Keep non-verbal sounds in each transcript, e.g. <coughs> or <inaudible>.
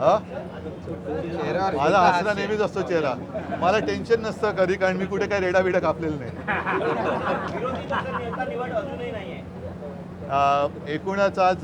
हा? माझा हसरा नेहमीच असतो चेहरा. मला टेन्शन नसतं कधी कारण मी कुठे काय रेडा बिडा कापलेलं नाही. <laughs> एकूणच आज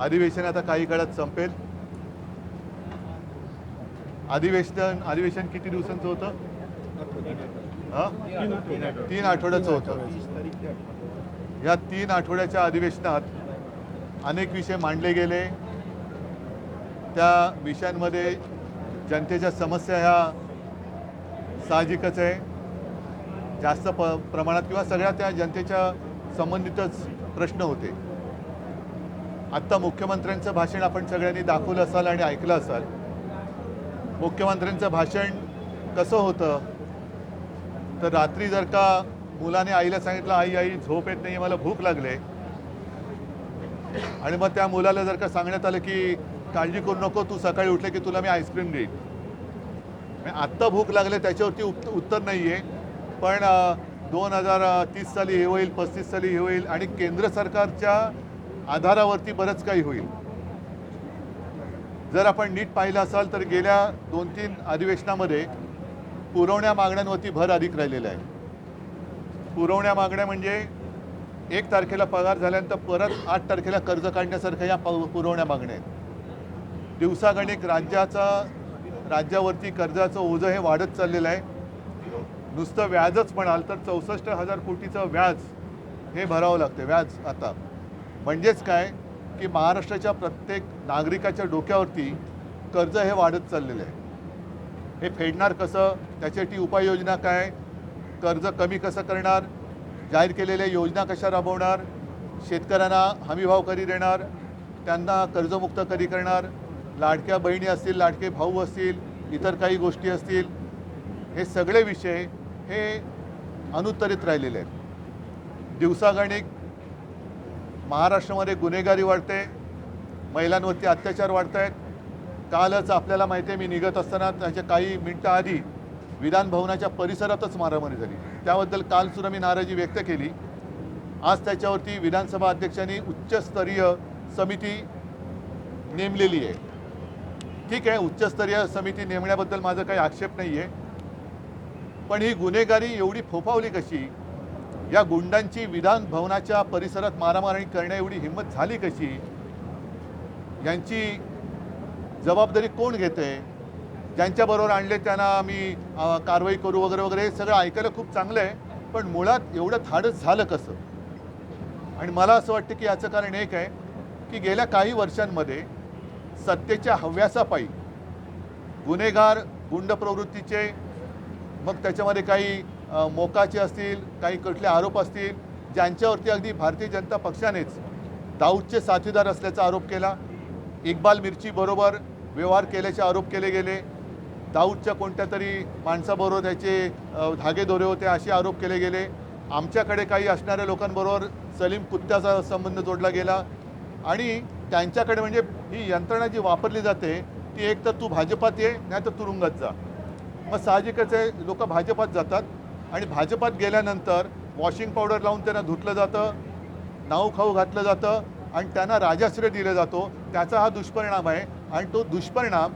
अधिवेशन आता काही काळात संपेल. अधिवेशन अधिवेशन किती दिवसांचं होतं? हा? तीन आठवड्याचं होतं. या तीन आठवड्याच्या अधिवेशनात अनेक विषय मांडले गेले. त्या विषयांमध्ये जनतेच्या समस्या ह्या साहजिकच आहे. जास्त प प्रमाणात किंवा सगळ्या त्या जनतेच्या संबंधितच प्रश्न होते. आत्ता मुख्यमंत्र्यांचं भाषण आपण सगळ्यांनी दाखवलं असाल आणि ऐकलं असाल. मुख्यमंत्र्यांचं भाषण कसं होतं? तर रात्री जर का मुलाने आईला सांगितलं आई आई झोप येत नाही मला भूक लागले आणि मग त्या मुलाला जर का सांगण्यात आलं की काळजी करू नको तू सकाळी उठले की तुला मी आईस्क्रीम देईन. म्हणजे आत्ता भूक लागले त्याच्यावरती उत उत्तर नाही आहे पण दोन हजार तीस साली हे होईल पस्तीस साली हे होईल आणि केंद्र सरकारच्या आधारावरती बरंच काही होईल. जर आपण नीट पाहिलं असाल तर गेल्या दोन तीन अधिवेशनामध्ये पुरवण्या मागण्यांवरती भर अधिक राहिलेला आहे. पुरवण्या मागण्या म्हणजे एक तारखेला पगार झाल्यानंतर परत आठ तारखेला कर्ज काढण्यासारख्या या पुरवण्या मागण्या आहेत. दिवसागणिक राज्याचा राज्यावरती कर्जाचं ओझं हे वाढत चाललेलं आहे. नुसतं व्याजच म्हणाल तर चौसष्ट हजार कोटीचं व्याज हे भरावं लागतं व्याज आता. म्हणजेच काय? की महाराष्ट्राच्या प्रत्येक नागरिकाच्या डोक्यावरती कर्ज हे वाढत चाललेलं आहे. हे फेडणार कसं? त्याच्यासाठी उपाययोजना काय? कर्ज कमी कसं करणार? जाहीर केलेल्या योजना कशा राबवणार? शेतकऱ्यांना हमीभाव कधी देणार? त्यांना कर्जमुक्त कधी करणार? लाडक्या बहिणी असतील लाडके भाऊ असतील इतर काही गोष्टी असतील हे सगळे विषय हे अनुत्तरित राहिलेले आहेत. दिवसागणिक महाराष्ट्रामध्ये गुन्हेगारी वाढते महिलांवरती अत्याचार वाढत आहेत. कालच आपल्याला माहिती आहे मी निघत असताना त्याच्या काही मिनटं आधी विधान भवनाच्या परिसरातच मारामारी झाली. त्याबद्दल कालसुद्धा मी नाराजी व्यक्त केली. आज त्याच्यावरती विधानसभा अध्यक्षांनी उच्चस्तरीय समिती नेमलेली आहे. ठीक आहे उच्चस्तरीय समिती नेमण्याबद्दल माझा काही आक्षेप नाही आहे पण ही गुन्हेगारी एवढी फोफावली कशी? या गुंडांची विधान भवनाच्या परिसरात मारामारी करण्या एवढी हिंमत झाली कशी? यांची जबाबदारी कोण घेते ज्यांच्याबरोबर आणले त्यांना आम्ही कारवाई करू वगैरे वगैरे हे सगळं ऐकायला खूप चांगलं आहे. पण मुळात एवढं धाडस झालं कसं? आणि मला असं वाटतं की याचं कारण एक आहे की गेल्या काही वर्षांमध्ये सत्तेच्या हव्यासापायी गुन्हेगार गुंड प्रवृत्तीचे मग त्याच्यामध्ये काही मोकाचे असतील काही कुठले आरोप असतील ज्यांच्यावरती अगदी भारतीय जनता पक्षानेच दाऊदचे साथीदार असल्याचा आरोप केला इक्बाल मिरची बरोबर व्यवहार केल्याचे आरोप केले गेले दाऊदच्या कोणत्या तरी माणसाबरोबर त्याचे धागे धागेदोरे होते असे आरोप केले गेले. आमच्याकडे काही असणाऱ्या लोकांबरोबर सलीम कुत्त्याचा संबंध जोडला गेला. आणि त्यांच्याकडे म्हणजे ही यंत्रणा जी वापरली जाते ती एक तर तू भाजपात ये नाही तर तुरुंगात जा. मग साहजिकच आहे लोक भाजपात जातात. आणि भाजपात गेल्यानंतर वॉशिंग पावडर लावून त्यांना धुतलं जातं नाऊ खाऊ घातलं जातं आणि त्यांना राजाश्रय दिला जातो. त्याचा हा दुष्परिणाम आहे. आणि तो दुष्परिणाम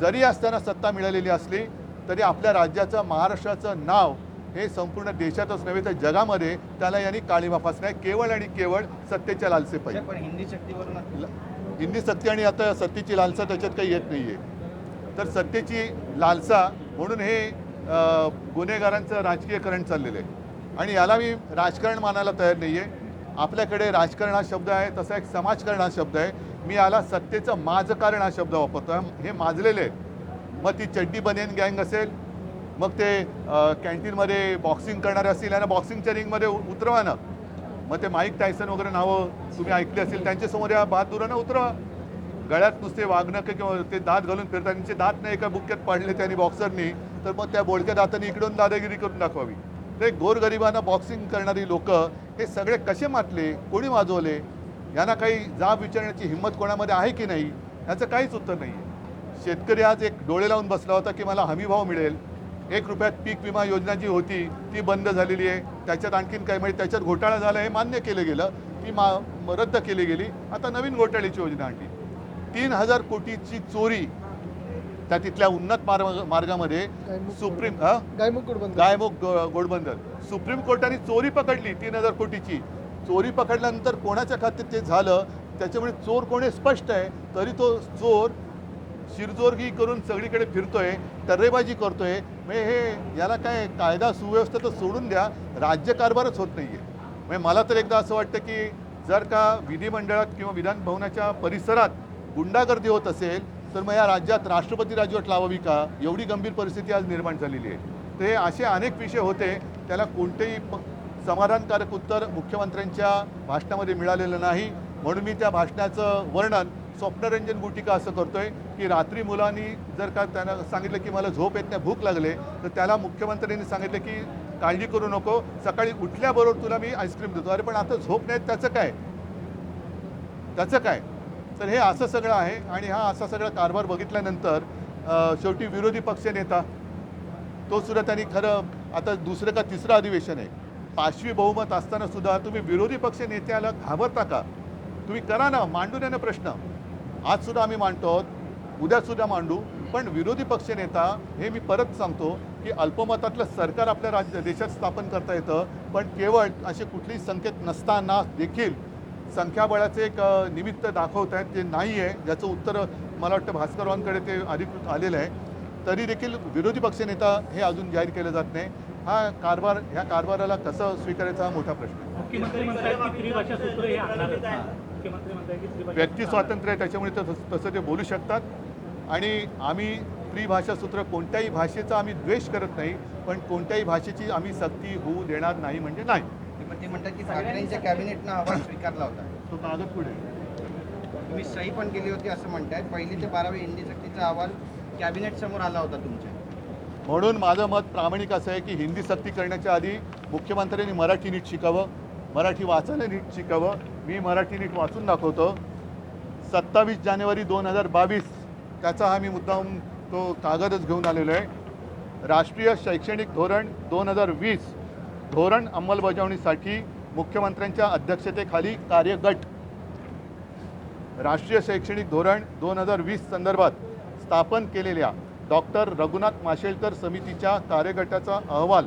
जरी असताना सत्ता मिळालेली असली तरी आपल्या राज्याचं महाराष्ट्राचं नाव हे संपूर्ण देशातच नव्हे तर जगामध्ये त्याला यांनी काळीमा फासणं आहे केवळ आणि केवळ सत्तेच्या लालसेपायी पण हिंदी शक्तीवरून हिंदी सत्य आणि आता सत्तेची लालसा त्याच्यात काही येत नाही आहे तर सत्तेची लालसा म्हणून हे गुन्हेगारांचं राजकीयकरण चाललेलं आहे. आणि याला मी राजकारण मानायला तयार नाही आहे आपल्याकडे राजकारण हा शब्द आहे तसा एक समाजकारण हा शब्द आहे. मी याला सत्तेचं माझकारण हा शब्द वापरतो हे माजलेले आहेत. मग ती चड्डी बनेन गँग असेल मग ते कॅन्टीनमध्ये बॉक्सिंग करणारे असतील यांना बॉक्सिंगच्या रिंगमध्ये उतरवा ना मग ते माईक टायसन वगैरे नावं तुम्ही ऐकली असेल त्यांच्यासमोर या बहादुरांना उतरवा. गळ्यात नुसते वागणं किंवा ते दात घालून फिरतात. त्यांचे दात नाही एका बुक्क्यात पाडले त्यांनी बॉक्सरनी. तर मग त्या बोडक्या दातांनी इकडून दादागिरी करून दाखवावी. ते गोरगरिबांना बॉक्सिंग करणारी लोकं हे सगळे कसे मातले कोणी वाजवले यांना काही जाब विचारण्याची हिंमत कोणामध्ये आहे की नाही याचं काहीच उत्तर नाही आहे शेतकरी आज एक डोळे लावून बसला होता की मला हमीभाव मिळेल. एक रुपयात पीक विमा योजना जी होती ती बंद झालेली आहे. त्याच्यात आणखीन काही म्हणजे त्याच्यात घोटाळा झाला हे मान्य केलं गेलं. ती मा रद्द केली गेली. आता नवीन घोटाळ्याची योजना आणली तीन हजार कोटीची चोरी त्या तिथल्या उन्नत मार्ग मार्गामध्ये सुप्रीम गायमुख गोडबंदर. सुप्रीम कोर्टाने चोरी पकडली तीन हजार कोटीची. चोरी पकडल्यानंतर कोणाच्या खात्यात ते झालं त्याच्यामुळे चोर कोणी स्पष्ट आहे तरी तो चोर शिरजोरगी करून सगळीकडे फिरतोय टर्रेबाजी करतोय. म्हणजे हे याला काय कायदा सुव्यवस्था तर सोडून द्या राज्यकारभारच होत नाही आहे म्हणजे मला तर एकदा असं वाटतं की जर का विधिमंडळात किंवा विधानभवनाच्या परिसरात गुंडागर्दी होत असेल तर मग या राज्यात राष्ट्रपती राजवट लावावी का? एवढी गंभीर परिस्थिती आज निर्माण झालेली आहे. तर हे असे अनेक विषय होते त्याला कोणतेही प- समाधानकारक उत्तर मुख्यमंत्र्यांच्या भाषणामध्ये मिळालेलं नाही. म्हणून मी त्या भाषणाचं वर्णन स्वप्नरंजन गुटिका असं करतोय की रात्री मुलांनी जर का त्यांना सांगितलं की मला झोप येत नाही भूक लागले तर त्याला मुख्यमंत्र्यांनी सांगितलं की काळजी करू नको सकाळी उठल्याबरोबर तुला मी आईस्क्रीम देतो. अरे पण आता झोप नाही त्याचं काय? त्याचं काय? तर हे असं सगळं आहे आणि हा असा सगळा कारभार बघितल्यानंतर शेवटी विरोधी पक्ष नेता तो सुद्धा त्यांनी खरं आता दुसरं का तिसरं अधिवेशन आहे. पाचवी बहुमत असताना सुद्धा तुम्ही विरोधी पक्ष नेत्याला घाबरता का? तुम्ही करा ना मांडू द्या ना प्रश्न. आज सुद्धा आम्ही मांडतो उद्या सुद्धा मांडू पण विरोधी पक्ष नेता हे मी परत सांगतो की अल्पमतातलं सरकार आपल्या राज्य देशात स्थापन करता येतं पण केवळ असे कुठलेही संकेत नसताना देखील संख्याबळाचे एक निमित्त दाखवत आहेत जे नाही आहे. ज्याचं उत्तर मला वाटतं भास्करवांकडे ते अधिकृत आलेलं आहे. तरी देखील विरोधी पक्षनेता हे अजून जाहीर केलं जात नाही. हा कारभार ह्या कारभाराला कसं स्वीकारायचा हा मोठा प्रश्न आहे. मुख्यमंत्री म्हणतात की त्रिभाषा सूत्र हे आणणारच. नाही. मुख्यमंत्री म्हणतात की त्रिभाषा व्यक्ती स्वातंत्र्य आहे त्याच्यामुळे तसं तसं ते बोलू शकतात. आणि आम्ही त्रिभाषा सूत्र कोणत्याही भाषेचा आम्ही द्वेष करत नाही पण कोणत्याही भाषेची आम्ही सक्ती होऊ देणार नाही म्हणजे नाही. पण ते म्हणतात की ठाकरेंच्या कॅबिनेटनं अहवाल स्वीकारला होता. तो कागद पुढे. तुम्ही सही पण केली होती असं म्हणताय पहिली ते बारावी हिंदी सक्तीचा अहवाल कॅबिनेट समोर आला होता तुमच्या. म्हणून माझं मत प्रामाणिक असं आहे की हिंदी सक्ती करण्याच्या आधी मुख्यमंत्र्यांनी मराठी नीट शिकावं मराठी वाचायला नीट शिकावं. मी मराठी नीट वाचून दाखवतो. सत्तावीस जानेवारी दोन हजार बावीस त्याचा हा मी मुद्दाम तो कागदच घेऊन आलेलो आहे. राष्ट्रीय शैक्षणिक धोरण दोन हजार वीस धोरण अंमलबजावणीसाठी मुख्यमंत्र्यांच्या अध्यक्षतेखाली कार्यगट. राष्ट्रीय शैक्षणिक धोरण दोन हजार वीस संदर्भात स्थापन केलेल्या डॉक्टर रघुनाथ माशेलकर समितीच्या कार्यगटाचा अहवाल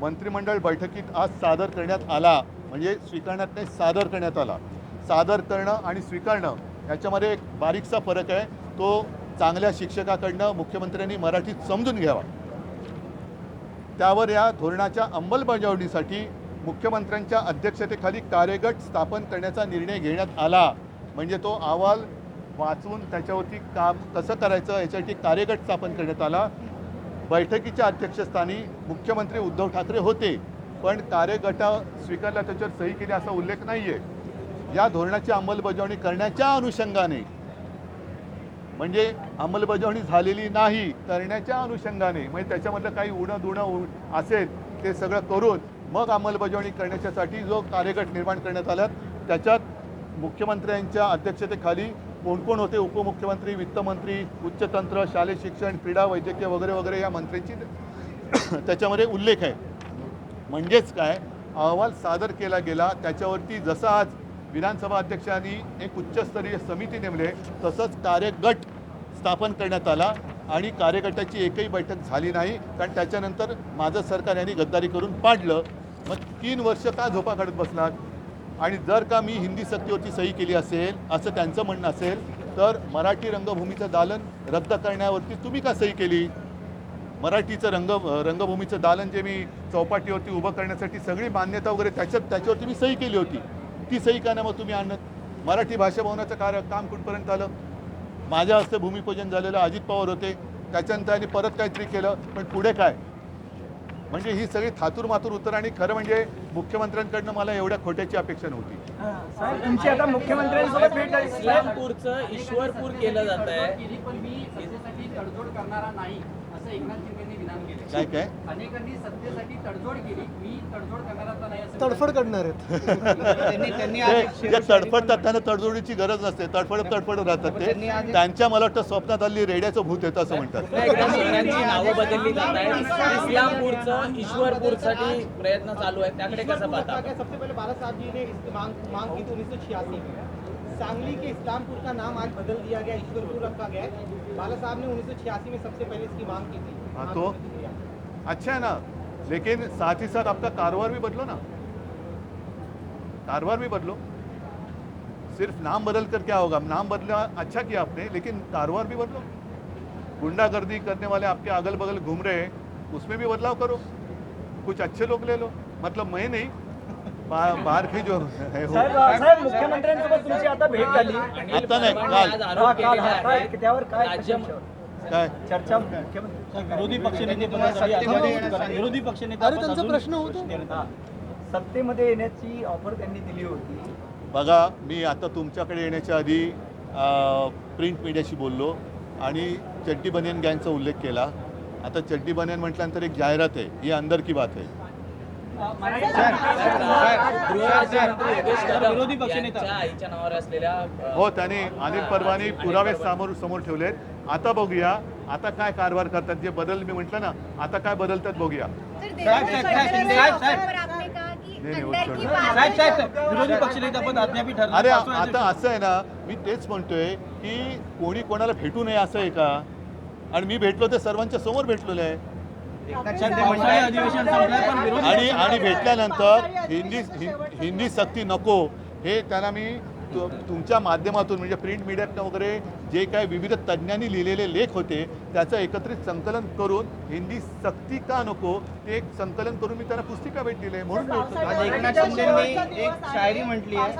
मंत्रिमंडळ बैठकीत आज सादर करण्यात आला. म्हणजे स्वीकारण्यात नाही सादर करण्यात आला. सादर करणं आणि स्वीकारणं याच्यामध्ये एक बारीकसा फरक आहे. तो चांगल्या शिक्षकाकडनं मुख्यमंत्र्यांनी मराठीत समजून घ्यावा. त्यावर या धोरणाच्या अंमलबजावणीसाठी मुख्यमंत्र्यांच्या अध्यक्षतेखाली कार्यगट स्थापन करण्याचा निर्णय घेण्यात आला. म्हणजे तो अहवाल वाचून त्याच्यावरती काम कसं करायचं याच्यासाठी कार्यगट स्थापन करण्यात आला. बैठकीच्या अध्यक्षस्थानी मुख्यमंत्री उद्धव ठाकरे होते पण कार्यगटा स्वीकारला त्याच्यावर सही केली असा उल्लेख नाही आहे या धोरणाची अंमलबजावणी करण्याच्या अनुषंगाने. म्हणजे अंमलबजावणी झालेली नाही करण्याच्या अनुषंगाने. म्हणजे त्याच्यामधलं काही उणं दुणं असेल ते सगळं करून मग अंमलबजावणी करण्याच्यासाठी जो कार्यगट निर्माण करण्यात आला त्याच्यात मुख्यमंत्र्यांच्या अध्यक्षतेखाली कोण कोण होते? उपमुख्यमंत्री वित्तमंत्री उच्चतंत्र शालेय शिक्षण क्रीडा वैद्यकीय वगैरे वगैरे या मंत्र्यांची <coughs> त्याच्यामध्ये उल्लेख आहे. म्हणजेच काय? अहवाल सादर केला गेला. त्याच्यावरती जसं आज विधानसभा अध्यक्षांनी एक उच्चस्तरीय समिती नेमले तसंच कार्यगट स्थापन करण्यात आला आणि कार्यगटाची एकही बैठक झाली नाही. कारण त्याच्यानंतर माझं सरकार यांनी गद्दारी करून पाडलं. मग तीन वर्ष का झोपा काढत बसलात? आणि जर का मी हिंदी सक्तीवरती सही केली असेल असं त्यांचं म्हणणं असेल तर मराठी रंगभूमीचं दालन रद्द करण्यावरती तुम्ही का सही केली? मराठीचं रंग रंगभूमीचं दालन जे मी चौपाटीवरती उभं करण्यासाठी सगळी मान्यता वगैरे त्याच्यात त्याच्यावरती मी सही केली होती. ती सही का नाही मग तुम्ही आणत? मराठी भाषा भवनाचं कार्य काम कुठपर्यंत आलं? माझ्या हस्ते भूमिपूजन झालेलं अजित पवार होते. त्याच्यानंतर त्यांनी परत काहीतरी केलं पण पुढे काय? म्हणजे ही सगळी थातूर मातूर उत्तर आणि खरं म्हणजे मुख्यमंत्र्यांकडनं मला एवढ्या खोट्याची अपेक्षा नव्हती. तुमची आता मुख्यमंत्र्यांसोबत भेट झाली. इस्लामपूरचं ईश्वरपूर केलं जात आहे केली पण मी सत्तेसाठी तडजोड करणारा नाही असं एकनाथ शिंदेनी विधान केले काय काय? अनेकांनी सत्तेसाठी तडजोड केली मी तडजोड करणारा नाही असं तडफड करणार आहेत. <laughs> त्यांनी ते जे तडफडतात त्यांना तडजोडीची गरज नसते तडफड तडफड राहतात ते. त्यांच्या मला वाटतं स्वप्नात आली रेड्याचं भूत येतं असं म्हणतात. नाही, नावं बदलली जात आहेत. इस्लामपूरचं ईश्वरपूरसाठी प्रयत्न चालू आहेत. त्याकडे कसं पाहता सबसे पहले भारत साहब जी ने इस मांग मांग की थी उन्नीस सौ छियासी में. सांगली के इस्लामपुर का नाम आज बदल दिया गया ईश्वरपुर रखा गया है। बाला साहब ने उन्नीस में सबसे पहले इसकी मांग की थी। हाँ तो? अच्छा है ना लेकिन साथ ही साथ आपका कारोबार भी बदलो ना। कारोबार भी बदलो। सिर्फ़ नाम बदल कर क्या होगा? नाम बदला अच्छा किया आपने लेकिन कारोबार भी बदलो। गुंडागर्दी करने वाले आपके अगल बगल घूम रहे हैं उसमें भी बदलाव करो। कुछ अच्छे लोग ले लो। मतलब मैं नहीं बा- बाहर के जो है वो साहेब साहेब मुख्यमंत्र्यांसोबत तुमची आता भेट झाली. आता नाही काल. हा, हा, काय आहे त्यावर काय चर्चा? मुख्यमंत्री विरोधी पक्षनेते तुम्हाला सत्तेमध्ये येण्यासाठी- विरोधी पक्षनेता अरे त्यांचा प्रश्न होता. सत्तेमध्ये येण्याची ऑफर त्यांनी दिली होती. बघा मी आता तुमच्याकडे येण्याच्या आधी प्रिंट मीडियाशी बोललो आणि चड्डी बनियन गँगचा उल्लेख केला. आता चड्डी बनियन म्हटल्यानंतर एक जाहिरात आहे ही अंदर की बात आहे. आईच्या नावावर असलेल्या अ, हो त्यांनी अनिल परवानी पुरावे समोर समोर ठेवलेत. आता बघूया आता काय कारभार करतात जे बदल मी म्हटलं ना आता काय बदलतात बघूया. अरे आता असं आहे ना मी तेच म्हणतोय की कोणी कोणाला भेटू नये असं आहे का? आणि मी भेटलो ते सर्वांच्या समोर भेटलेलो आहे. आणि आणि भेटल्यानंतर हिंदी हिंदी सक्ती नको. हे त्यांना मी तु- तुमच्या माध्यमातून म्हणजे प्रिंट मीडियातनं वगैरे जे काही विविध तज्ज्ञांनी लिहिलेले लेख होते त्याचं एकत्रित संकलन करून हिंदी सक्ती का नको ते एक संकलन करून मी त्यांना पुस्तिका भेटलेली आहे. म्हणून एकनाथ एक शायरी म्हटली आहे.